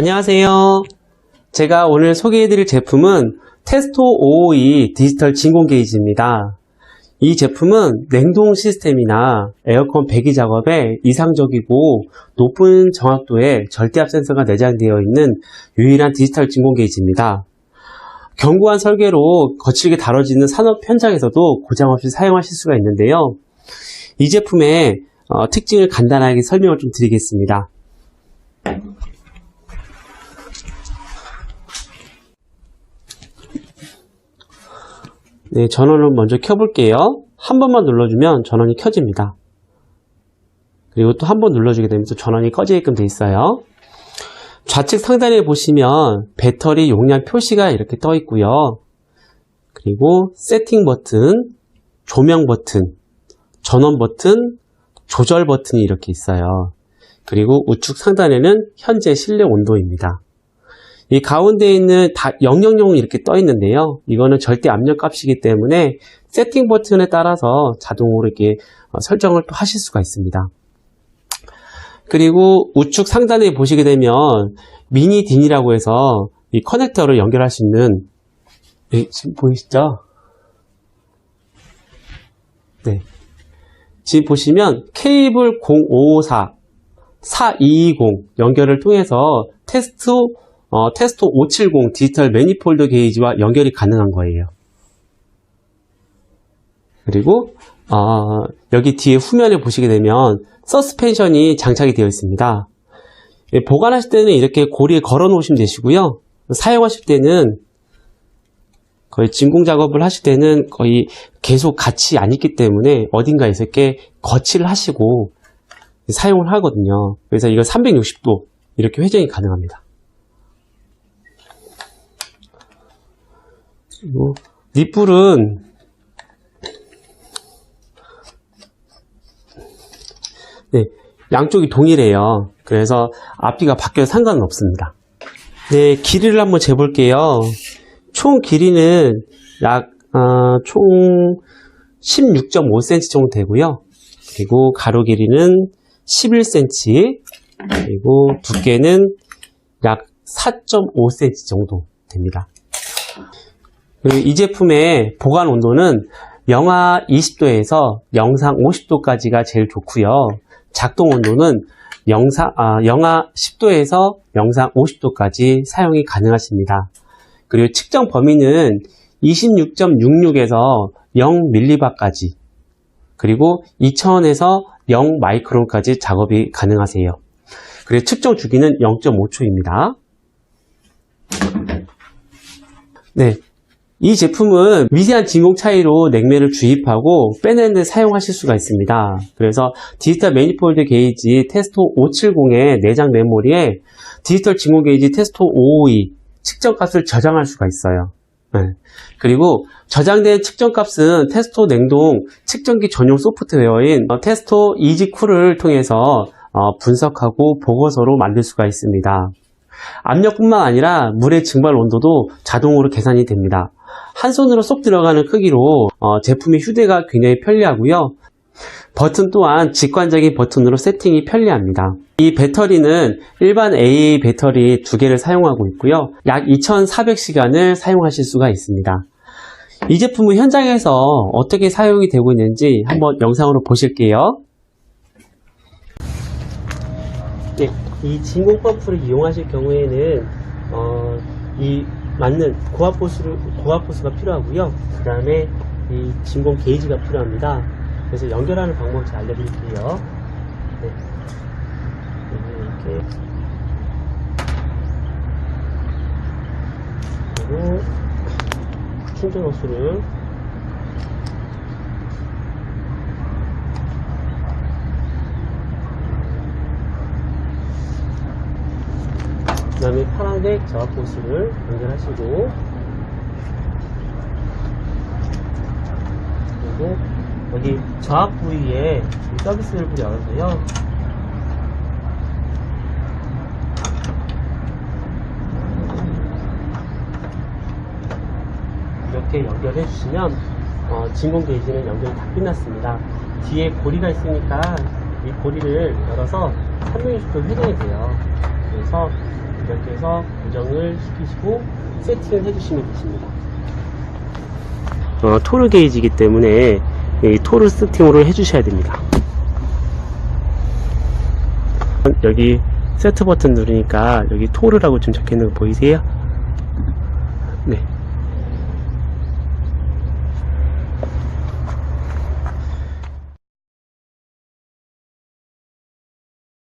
안녕하세요. 제가 오늘 소개해드릴 제품은 테스토 552 디지털 진공 게이지입니다. 이 제품은 냉동 시스템이나 에어컨 배기 작업에 이상적이고 높은 정확도의 절대압 센서가 내장되어 있는 유일한 디지털 진공 게이지입니다. 견고한 설계로 거칠게 다뤄지는 산업 현장에서도 고장 없이 사용하실 수가 있는데요. 이 제품의 어, 특징을 간단하게 설명을 좀 드리겠습니다. 네, 전원을 먼저 켜볼게요. 한 번만 눌러주면 전원이 켜집니다. 그리고 또 한 번 눌러주게 되면 또 전원이 꺼지게끔 돼 있어요. 좌측 상단에 보시면 배터리 용량 표시가 이렇게 떠 있고요. 그리고 세팅 버튼, 조명 버튼, 전원 버튼, 조절 버튼이 이렇게 있어요. 그리고 우측 상단에는 현재 실내 온도입니다. 이 가운데 있는 다 000 이렇게 떠 있는데요. 이거는 절대 압력 값이기 때문에 세팅 버튼에 따라서 자동으로 이렇게 어, 설정을 또 하실 수가 있습니다. 그리고 우측 상단에 보시게 되면 미니 딘이라고 해서 이 커넥터를 연결할 수 있는 네, 지금 보이시죠? 네. 지금 보시면 케이블 0554 4220 연결을 통해서 테스트 어, 테스토 570 디지털 매니폴드 게이지와 연결이 가능한 거예요. 그리고 어, 여기 뒤에 후면을 보시게 되면 서스펜션이 장착이 되어 있습니다. 예, 보관하실 때는 이렇게 고리에 걸어 놓으시면 되시고요. 사용하실 때는 거의 진공 작업을 하실 때는 거의 계속 같이 안 있기 때문에 어딘가에서 이렇게 거치를 하시고 사용을 하거든요. 그래서 이거 360도 이렇게 회전이 가능합니다. 그리고 립불은 네, 양쪽이 동일해요. 그래서 앞뒤가 바뀌어도 상관은 없습니다. 네, 길이를 한번 재볼게요. 총 길이는 약, 어, 총 16.5cm 정도 되고요. 그리고 가로 길이는 11cm, 그리고 두께는 약 4.5cm 정도 됩니다. 그리고 이 제품의 보관 온도는 영하 20도에서 영상 50도까지가 제일 좋고요. 작동 온도는 영상, 아, 영하 10도에서 영상 50도까지 사용이 가능하십니다. 그리고 측정 범위는 26.66에서 0mB까지 그리고 2000에서 0 마이크론까지 작업이 가능하세요. 그리고 측정 주기는 0.5초입니다. 네, 이 제품은 미세한 진공 차이로 냉매를 주입하고 빼내는 데 사용하실 수가 있습니다. 그래서 디지털 매니폴드 게이지 테스토 570의 내장 메모리에 디지털 진공 게이지 테스토 552 측정값을 저장할 수가 있어요. 네. 그리고 저장된 측정값은 테스토 냉동 측정기 전용 소프트웨어인 어, 테스토 이지쿨을 통해서 어, 분석하고 보고서로 만들 수가 있습니다. 압력뿐만 아니라 물의 증발 온도도 자동으로 계산이 됩니다. 한 손으로 쏙 들어가는 크기로 어, 제품의 휴대가 굉장히 편리하고요. 버튼 또한 직관적인 버튼으로 세팅이 편리합니다. 이 배터리는 일반 AA 배터리 두 개를 사용하고 있고요. 약 2400시간을 사용하실 수가 있습니다. 이 제품은 현장에서 어떻게 사용이 되고 있는지 한번 영상으로 보실게요. 네, 이 진공 펌프를 이용하실 경우에는 어, 이 맞는 고압 호스를 고압 호스가 필요하고요. 그 다음에 이 진공 게이지가 필요합니다. 그래서 연결하는 방법 제가 알려드릴게요. 네. 이렇게 그리고 충전 호스를 그 다음에 파란색 호스를 연결하시고 그리고 여기 저압 부위에 이 서비스 밸브를 열어서요. 이렇게 연결해 주시면 어, 진공 게이지는 연결이 다 끝났습니다. 뒤에 고리가 있으니까 이 고리를 열어서 360도 회전이 돼요. 그래서 이렇게 해서 고정을 시키시고 세팅을 해주시면 되십니다. 어, 토르 게이지이기 때문에 이 토르 세팅으로 해주셔야 됩니다. 여기 세트 버튼 누르니까 여기 토르라고 좀 적혀있는 거 보이세요? 네.